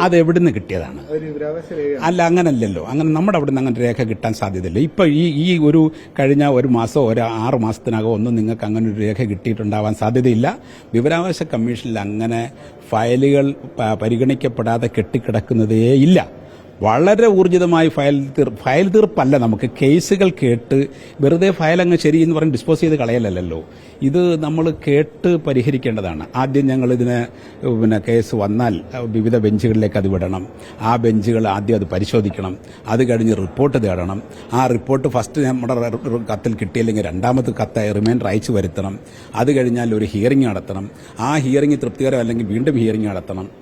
അത് എവിടുന്ന് കിട്ടിയതാണ്? അല്ല അങ്ങനല്ലല്ലോ. അങ്ങനെ നമ്മുടെ അവിടെ നിന്ന് അങ്ങനെ രേഖ കിട്ടാൻ സാധ്യതയില്ല. ഇപ്പൊ ഈ ഈ ഒരു കഴിഞ്ഞ ഒരു മാസം ഒരു ആറ് മാസത്തിനകം ഒന്നും നിങ്ങൾക്ക് അങ്ങനെ ഒരു രേഖ കിട്ടിയിട്ടുണ്ടാവാൻ സാധ്യതയില്ല. വിവരാവകാശ കമ്മീഷനിൽ അങ്ങനെ ഫയലുകൾ പരിഗണിക്കപ്പെടാതെ കെട്ടിക്കിടക്കുന്നതേ ഇല്ല. വളരെ ഊർജിതമായി ഫയൽ തീർ ഫയൽ തീർപ്പല്ല നമുക്ക്. കേസുകൾ കേട്ട് വെറുതെ ഫയൽ അങ്ങ് ശരി എന്ന് പറഞ്ഞ് ഡിസ്പോസ് ചെയ്ത് കളയലല്ലോ ഇത് നമ്മൾ കേട്ട് പരിഹരിക്കേണ്ടതാണ്. ആദ്യം ഞങ്ങൾ ഇതിന് പിന്നെ കേസ് വന്നാൽ വിവിധ ബെഞ്ചുകളിലേക്ക് അത് വിടണം. ആ ബെഞ്ചുകൾ ആദ്യം അത് പരിശോധിക്കണം. അത് കഴിഞ്ഞ് റിപ്പോർട്ട് തേടണം. ആ റിപ്പോർട്ട് ഫസ്റ്റ് നമ്മുടെ കത്തിൽ കിട്ടിയില്ലെങ്കിൽ രണ്ടാമത്തെ കത്ത് റിമൈൻഡർ അയച്ചു വരുത്തണം. അത് കഴിഞ്ഞാൽ ഒരു ഹിയറിംഗ് നടത്തണം. ആ ഹിയറിംഗ് തൃപ്തികരം അല്ലെങ്കിൽ വീണ്ടും ഹിയറിംഗ് നടത്തണം.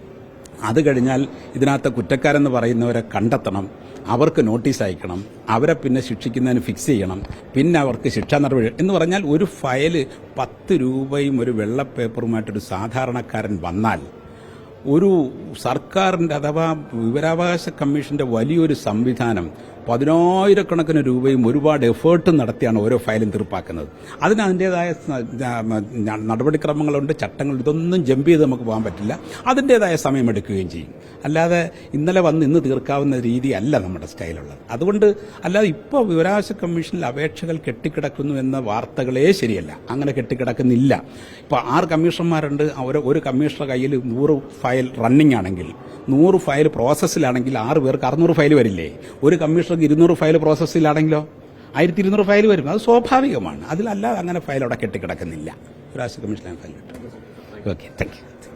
അത് കഴിഞ്ഞാൽ ഇതിനകത്ത് കുറ്റക്കാരെന്ന് പറയുന്നവരെ കണ്ടെത്തണം. അവർക്ക് നോട്ടീസ് അയക്കണം. അവരെ പിന്നെ ശിക്ഷിക്കുന്നതിന് ഫിക്സ് ചെയ്യണം. പിന്നെ അവർക്ക് ശിക്ഷാ നടപടി എന്ന് പറഞ്ഞാൽ ഒരു ഫയൽ പത്ത് രൂപയും ഒരു വെള്ള പേപ്പറുമായിട്ടൊരു സാധാരണക്കാരൻ വന്നാൽ ഒരു സർക്കാരിന്റെ അഥവാ വിവരാവകാശ കമ്മീഷന്റെ വലിയൊരു സംവിധാനം പതിനായിരക്കണക്കിന് രൂപയും ഒരുപാട് എഫേർട്ടും നടത്തിയാണ് ഓരോ ഫയലും തീർപ്പാക്കുന്നത്. അതിന് അതിന്റെതായ നടപടിക്രമങ്ങളുണ്ട് ചട്ടങ്ങൾ ഇതൊന്നും ജമ്പ് ചെയ്ത് നമുക്ക് പോകാൻ പറ്റില്ല. അതിന്റെതായ സമയമെടുക്കുകയും ചെയ്യും. അല്ലാതെ ഇന്നലെ വന്ന് ഇന്ന് തീർക്കാവുന്ന രീതി അല്ല നമ്മുടെ സ്റ്റൈലുള്ളത്. അതുകൊണ്ട് അല്ലാതെ ഇപ്പോൾ വിവരാവകാശ കമ്മീഷനിൽ അപേക്ഷകൾ കെട്ടിക്കിടക്കുന്നു എന്ന വാർത്തകളേ ശരിയല്ല. അങ്ങനെ കെട്ടിക്കിടക്കുന്നില്ല. ഇപ്പോൾ ആറ് കമ്മീഷണർമാരുണ്ട് ഒരു കമ്മീഷണർ കയ്യിൽ നൂറ് ഫയൽ റണ്ണിംഗ് ആണെങ്കിൽ നൂറ് ഫയൽ പ്രോസസ്സിലാണെങ്കിൽ ആറ് പേർക്ക് അറുന്നൂറ് ഫയൽ വരില്ലേ? ഒരു കമ്മീഷണർക്ക് ഇരുന്നൂറ് ഫയൽ പ്രോസസ്സിലാണെങ്കിലോ ആയിരത്തി ഇരുന്നൂറ് ഫയൽ വരും. അത് സ്വാഭാവികമാണ്. അതിലല്ലാതെ അങ്ങനെ ഫയൽ അവിടെ കെട്ടിക്കിടക്കുന്നില്ല. ഒരാഴ്ച കമ്മീഷൻ ഫയൽ കിട്ടുന്നത് ഓക്കെ താങ്ക് യു